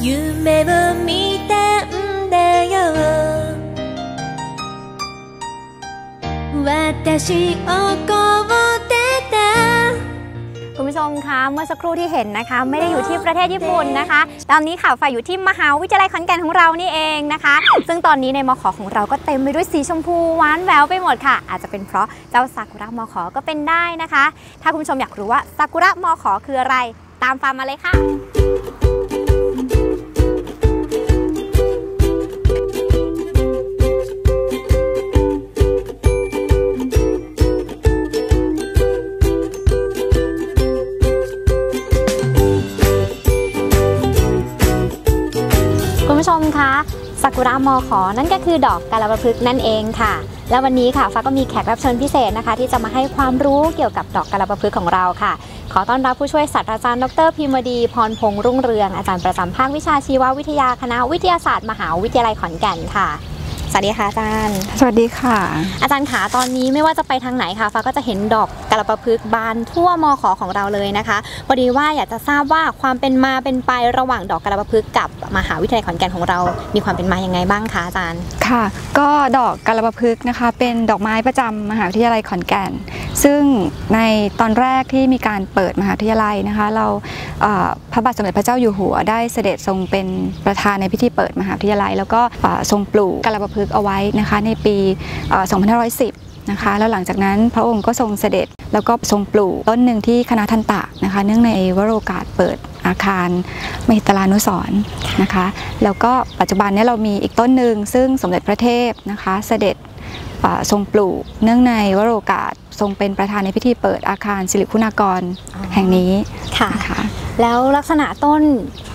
夢を見たんだよ私をこうคุณผู้ชมคะเมื่อสักครู่ที่เห็นนะคะ ไม่ได้อยู่ที่ประเทศญี่ปุ่นนะคะ ตอนนี้ค่ะฝ่ายอยู่ที่มหาวิทยาลัยขอนแก่นของเรานี่เองนะคะ ซึ่งตอนนี้ในมขอของเราก็เต็มไปด้วยสีชมพูหวานแววไปหมดค่ะ อาจจะเป็นเพราะเจ้าซากุระมขอก็เป็นได้นะคะ ถ้าคุณผู้ชมอยากรู้ว่าซากุระมขอคืออะไร ตามฟาร์มมาเลยค่ะ กุระมอขอนั่นก็คือดอกกาลประพฤกษ์นั่นเองค่ะ และวันนี้ค่ะฟ้าก็มีแขกรับเชิญพิเศษนะคะ ที่จะมาให้ความรู้เกี่ยวกับดอกกาลประพฤกษ์ของเราค่ะ ขอต้อนรับผู้ช่วยศาสตราจารย์ดรพิมดี พรพงษ์รุ่งเรืองอาจารย์ประจำภาควิชาชีววิทยาคณะวิทยาศาสตร์มหาวิทยาลัยขอนแก่นค่ะ สวัสดีค่ะอาจารย์ สวัสดีค่ะ อาจารย์ขาตอนนี้ไม่ว่าจะไปทางไหนค่ะฟ้าก็จะเห็นดอกกาลปะพฤกษ์บานทั่วมอขอของเราเลยนะคะพอดีว่าอยากจะทราบว่าความเป็นมาเป็นไประหว่างดอกกาลปะพฤกษ์กับมหาวิทยาลัยขอนแก่นของเรา มีความเป็นมายังไงบ้างคะอาจารย์ค่ะ ก็ดอกกาลปะพฤกษ์นะคะ เป็นดอกไม้ประจำมหาวิทยาลัยขอนแก่น ซึ่งในตอนแรกที่มีการเปิดมหาวิทยาลัยนะคะ เราเอ่อพระบาทสมเด็จพระเจ้าอยู่หัว ได้เสด็จทรงเป็นประธานในพิธีเปิดมหาวิทยาลัย แล้วก็เอ่อทรงปลูกกาลปะพฤกษ์เอาไว้นะคะในปีเอ่อ2510 นะคะ แล้วหลังจากนั้นพระองค์ก็ทรงเสด็จแล้วก็ทรงปลูกต้นหนึ่งที่คณะทันตะนะคะ เนื่องในวโรกาสเปิดอาคารมหิตลานุสร์นะคะ แล้วก็ปัจจุบันนี้เรามีอีกต้นหนึ่งซึ่งสมเด็จพระเทพนะคะ เสด็จทรงปลูกเนื่องในวโรกาส ทรงเป็นประธานในพิธีเปิดอาคารสิริคุณากรอ๋อแห่งนี้ค่ะนะคะแล้วลักษณะต้น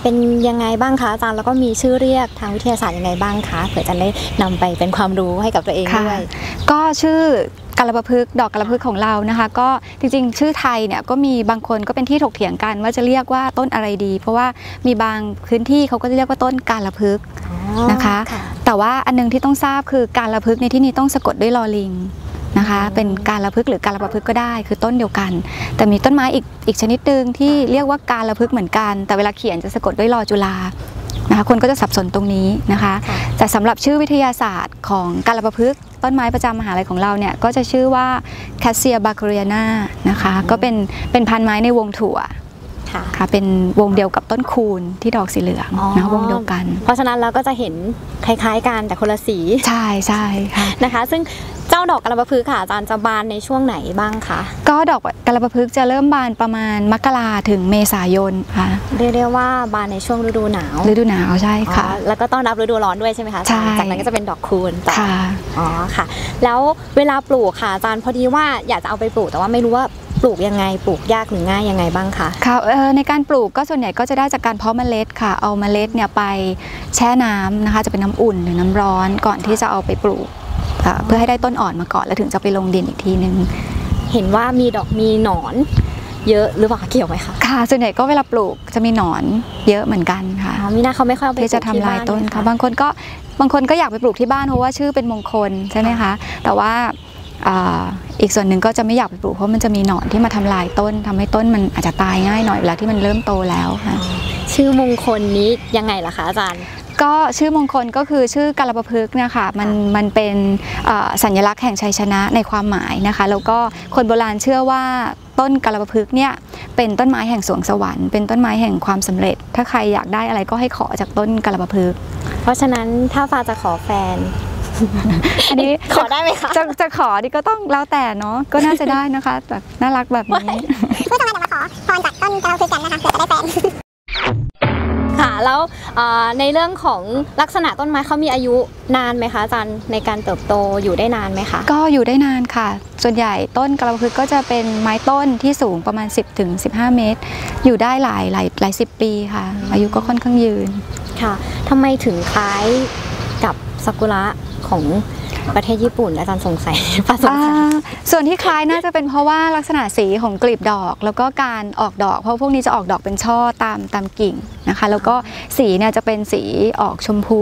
เป็นยังไงบ้างคะอาจารย์แล้วก็มีชื่อเรียกทางวิทยาศาสตร์ยังไงบ้างคะเผื่อจะได้นำไปเป็นความรู้ให้กับตัวเองค่ะด้วยก็ชื่อกาลปะพฤกษ์ดอกกาลปะพฤกษ์ของเรานะคะ ก็จริงๆ ชื่อไทยเนี่ยก็มีบางคนก็เป็นที่ถกเถียงกันว่าจะเรียกว่าต้นอะไรดี เพราะว่ามีบางพื้นที่เขาก็จะเรียกว่าต้นกาลปะพฤกษ์นะคะ แต่ว่าอันหนึงที่ต้องทราบคือการละพึกษ์ในที่นี้ต้องสะกดด้วยลอลิง นะคะ เป็นการละพึกษ์หรือการละประพฤกษ์ก็ได้ คือต้นเดียวกัน แต่มีต้นไม้อีกอีกชนิดหนึ่งที่เรียกว่าการละพึกษ์เหมือนกัน แต่เวลาเขียนจะสะกดด้วยลอจุฬานะคะคนก็จะสับสนตรงนี้นะคะค่ะแต่สำหรับชื่อวิทยาศาสตร์ของการละประพฤกษ์ต้นไม้ประจำมหาลัยของเราเนี่ยก็จะชื่อว่าแคสเซียบาคเรียนานะคะก็เป็นเป็นพันธุ์ไม้ในวงถั่วค่ะค่ะเป็นวงเดียวกับต้นคูณที่ดอกสีเหลืองอ๋อนะวงเดียวกัน เพราะฉะนั้นเราก็จะเห็นคล้ายๆกันแต่คนละสี ใช่ใช่ค่ะนะคะ ซึ่งเจ้าดอกกระบะพือค่ะอาจารย์จะบานในช่วงไหนบ้างคะก็ดอกกระปะพึกษ์จะเริ่มบานประมาณมกราถึงเมษายนค่ะเรียกได้ว่าบานในช่วงฤดูหนาวฤดูหนาวใช่ค่ะอ๋อแล้วก็ต้อนรับฤดูร้อนด้วยใช่ไหมคะอาจารย์ใช่จากนั้นก็จะเป็นดอกคูณต่อค่ะอ๋อค่ะ แล้วเวลาปลูกค่ะอาจารย์พอดีว่าอยากจะเอาไปปลูกแต่ว่าไม่รู้ว่าปลูกยังไงปลูกยากหรือง่ายยังไงบ้างคะค่ะเอ่อในการปลูกก็ส่วนใหญ่ก็จะได้จากการเพาะเมล็ดค่ะ เอาเมล็ดเนี่ยไปแช่น้ำนะคะ จะเป็นน้ำอุ่นหรือน้ำร้อนก่อนที่จะเอาไปปลูก เอ่อเพื่อให้ได้ต้นอ่อนมาก่อนแล้วถึงจะไปลงดินอีกทีนึงเห็นว่ามีดอกมีหนอนเยอะหรือเปล่าเกี่ยวไหมคะค่ะส่วนใหญ่ก็เวลาปลูกจะมีหนอนเยอะเหมือนกันค่ะอ๋อมีหน้าเขาไม่ค่อยเอาไปที่จะทำลายต้นปลูกที่บ้ค่ะไหมบางคนก็บางคนก็อยากไปปลูกที่บ้านเพราะว่าชื่อเป็นมงคลใช่ไหมคะแต่ว่าอ่าอีกส่วนหนึ่งก็จะไม่อยากไปปลูกเพราะมันจะมีหนอนที่มาทำลายต้นทำให้ต้นมันอาจจะตายง่ายหน่อยเวลาที่มันเริ่มโตแล้วค่ะชื่อมงคลนี้ยังไงล่ะคะอาจารย์ ก็ชื่อมงคลก็คือชื่อกาลปะพฤกษ์นะคะมันมันเป็นเอ่อสัญลักษณ์แห่งชัยชนะในความหมายนะคะ แล้วก็คนโบราณเชื่อว่าต้นกาลปะพฤกษ์เนี่ยเป็นต้นไม้แห่งสวงสวรรค์เป็นต้นไม้แห่งความสำเร็จ ถ้าใครอยากได้อะไรก็ให้ขอจากต้นกาลปะพฤกษ์เพราะฉะนั้นถ้าฟ้าจะขอแฟนอันนี้ขอได้ไหมคะจะจะขอดีก็ต้องแล้วแต่เนาะก็น่าจะได้นะคะแบบน่ารักแบบนี้ผู้ชมเราเดี๋ยวมาขอพรจากต้นกระเราคือกันนะคะเผื่อจะได้แฟนค่ะ แล้วเอ่อในเรื่องของลักษณะต้นไม้เขามีอายุนานไหมคะอาจารย์ในการเติบโตอยู่ได้นานไหมคะ ก็อยู่ได้นานค่ะ ส่วนใหญ่ต้นกระพฤกษ์ก็จะเป็นไม้ต้นที่สูงประมาณ 10ถึง15 เมตร อยู่ได้หลายหลายหลายสิบปีค่ะ อายุก็ค่อนข้างยืนค่ะทำไมถึงคล้ายกับซากุระของ ประเทศญี่ปุ่นอาจารย์สงสัยฟ้าสงอ่าสัยส่วนที่คล้ายน่าจะเป็นเพราะว่าลักษณะสีของกลีบดอก แล้วก็การออกดอก เพราะพวกนี้จะออกดอกเป็นช่อตามตามกิ่งนะคะ แล้วก็สีเนี่ยจะเป็นสีออกชมพู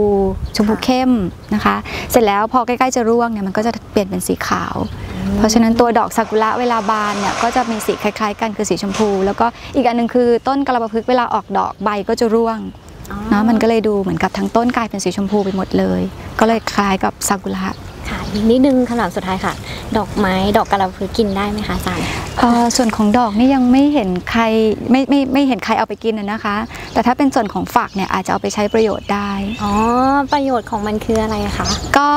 ชมพูเข้มนะคะ เสร็จแล้วพอใกล้ๆจะร่วงเนี่ยมันก็จะเปลี่ยนเป็นสีขาว เพราะฉะนั้นตัวดอกซากุระเวลาบานเนี่ยก็จะมีสีคล้าย ๆ กันคือสีชมพู แล้วก็อีกอันหนึงคือต้นกระปะพฤกษ์เวลาออกดอกใบก็จะร่วงเนาะมันก็เลยดูเหมือนกับทั้งต้นกลายเป็นสีชมพูไปหมดเลย ก็เลยคล้ายกับซากุระ ค่ะอีกนิดนึงคำถามสุดท้ายค่ะ ดอกไม้ดอกกระพือกินได้ไหมคะอาจารย์ เอ่อส่วนของดอกนี่ยังไม่เห็นใครไม่ไม่ไม่เห็นใครเอาไปกินนะนะคะ แต่ถ้าเป็นส่วนของฝักเนี่ยอาจจะเอาไปใช้ประโยชน์ได้ อ๋อ ประโยชน์ของมันคืออะไรคะ ก็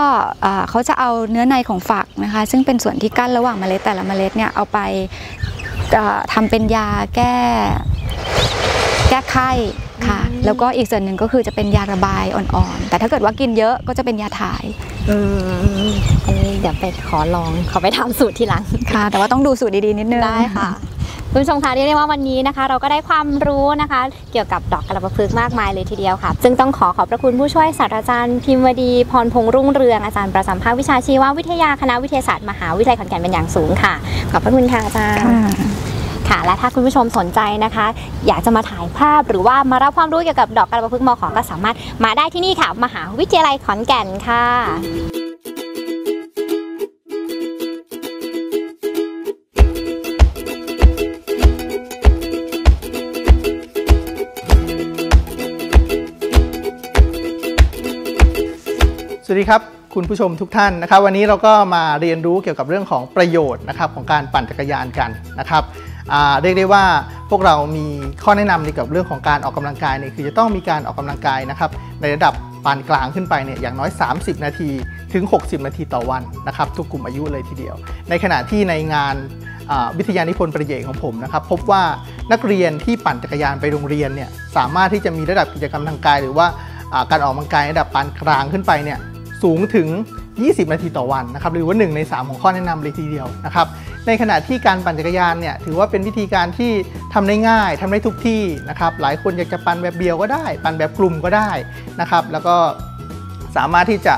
เอ่อเขาจะเอาเนื้อในของฝักนะคะ ซึ่งเป็นส่วนที่กั้นระหว่างเมล็ดแต่ละเมล็ดเนี่ยเอาไปเอ่อทำเป็นยาแก้ แก้ไข้ค่ะ อืม แล้วก็อีกส่วนหนึ่งก็คือจะเป็นยาระบายอ่อนๆ แต่ถ้าเกิดว่ากินเยอะก็จะเป็นยาถ่าย อืมอันนี้เดี๋ยวไปขอลองขอไปทำสูตรทีหลัง ค่ะ แต่ว่าต้องดูสูตรดีๆนิดนึงได้ค่ะ คุณผู้ชมคะเรียกได้ว่าวันนี้นะคะ เราก็ได้ความรู้นะคะ เกี่ยวกับดอกกระพึกษ์มากมายเลยทีเดียวค่ะ ซึ่งต้องขอขอบพระคุณผู้ช่วยศาสตราจารย์พิมวดีพรพงษ์รุ่งเรืองอาจารย์ประจำภาควิชาชีววิทยาคณะวิทยาศาสตร์มหาวิทยาลัยขอนแก่นเป็นอย่างสูงค่ะ ขอบพระคุณค่ะอาจารย์ ค่ะ ค่ะ และถ้าคุณผู้ชมสนใจนะคะ อยากจะมาถ่ายภาพหรือว่ามารับความรู้เกี่ยวกับดอกกระพึกษ์มขอก็สามารถมาได้ที่นี่ค่ะ มหาวิทยาลัยขอนแก่นค่ะสวัสดีครับ คุณผู้ชมทุกท่านนะครับ วันนี้เราก็มาเรียนรู้เกี่ยวกับเรื่องของประโยชน์นะครับของการปั่นจักรยานกันนะครับ เรียกได้ว่าพวกเรามีข้อแนะนำในเกี่ยวกับเรื่องของการออกกำลังกายเนี่ยคือจะต้องมีการออกกำลังกายนะครับในระดับปานกลางขึ้นไปเนี่ยอย่างน้อย 30 นาทีถึง 60 นาทีต่อวันนะครับทุกกลุ่มอายุเลยทีเดียว ในขณะที่ในงานวิทยานิพนธ์ประเยกของผมนะครับพบว่านักเรียนที่ปั่นจักรยานไปโรงเรียนเนี่ยสามารถที่จะมีระดับกิจกรรมทางกาย หรือว่าอ่าการออกกำลังกายระดับปานกลางขึ้นไปเนี่ยสูงถึง 20 นาทีต่อวันนะครับหรือว่า 1 ใน 3 ของข้อแนะนำเลยทีเดียวนะครับ ในขณะที่การปั่นจักรยานเนี่ยถือว่าเป็นวิธีการที่ทำได้ง่ายทำได้ทุกที่นะครับ หลายคนอยากจะปั่นแบบเดียวก็ได้ ปั่นแบบกลุ่มก็ได้นะครับ แล้วก็สามารถที่จะ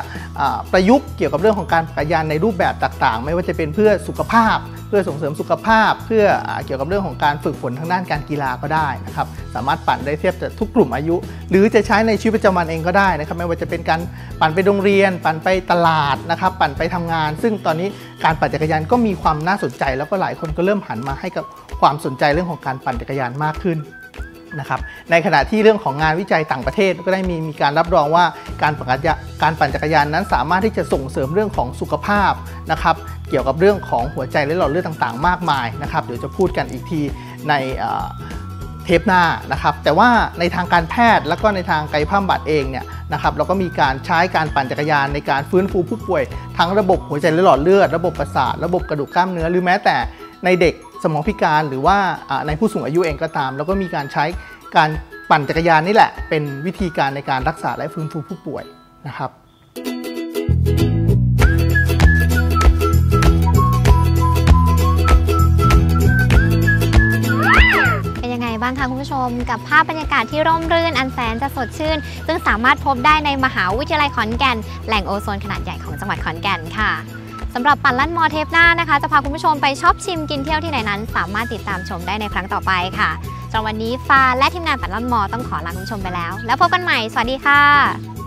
ประยุกต์เกี่ยวกับเรื่องของการปั่นจักรยานในรูปแบบต่างๆ ไม่ว่าจะเป็นเพื่อสุขภาพ เพื่อส่งเสริมสุขภาพ เพื่ออเกี่ยวกับเรื่องของการฝึกฝนทางด้านการกีฬาก็ได้นะครับสามารถปั่นได้เทียบจะทุกกลุ่มอายุ หรือจะใช้ในชีวิตประจำวันเองก็ได้นะครับไม่ว่าจะเป็นการปั่นไปโรงเรียน ปั่นไปตลาดนะครับปั่นไปทำงาน ซึ่งตอนนี้การปั่นจักรยานก็มีความน่าสนใจ แล้วก็หลายคนก็เริ่มหันมาให้กับความสนใจเรื่องของการปั่นจักรยานมากขึ้น นะครับในขณะที่เรื่องของงานวิจัยต่างประเทศก็ได้มีมีการรับรองว่าการปั่นจักรยานการปั่นจักรยานนั้นสามารถที่จะส่งเสริมเรื่องของสุขภาพนะครับเกี่ยวกับเรื่องของหัวใจและหลอดเลือดต่างๆ มากมายนะครับเดี๋ยวจะพูดกันอีกทีในเทปหน้านะครับแต่ว่าในทางการแพทย์แล้วก็ในทางกายภาพบำบัดเองเนี่ยนะครับเราก็มีการใช้การปั่นจักรยานในการฟื้นฟูผู้ป่วย ทั้งระบบหัวใจและหลอดเลือด ระบบประสาท ระบบกระดูกกล้ามเนื้อหรือแม้แต่ในเด็ก สมองพิการหรือว่าในผู้สูงอายุเองก็ตาม แล้วก็มีการใช้การปั่นจักรยานนี่แหละ เป็นวิธีการในการรักษาและฟื้นฟูผู้ป่วยนะครับเป็นยังไงบ้างคะคุณผู้ชมกับภาพบรรยากาศที่ร่มรื่นอันแสนจะสดชื่น ซึ่งสามารถพบได้ในมหาวิทยาลัยขอนแก่น แหล่งโอโซนขนาดใหญ่ของจังหวัดขอนแก่นค่ะ สำหรับปั่นลั่นมอเทปหน้านะคะ จะพาคุณผู้ชมไปชอบชิมกินเที่ยวที่ไหนนั้น สามารถติดตามชมได้ในครั้งต่อไปค่ะสำหรับวันนี้ฟ้าและทีมงานปั่นลั่นมอต้องขอลาคุณผู้ชมไปแล้ว แล้วพบกันใหม่ สวัสดีค่ะ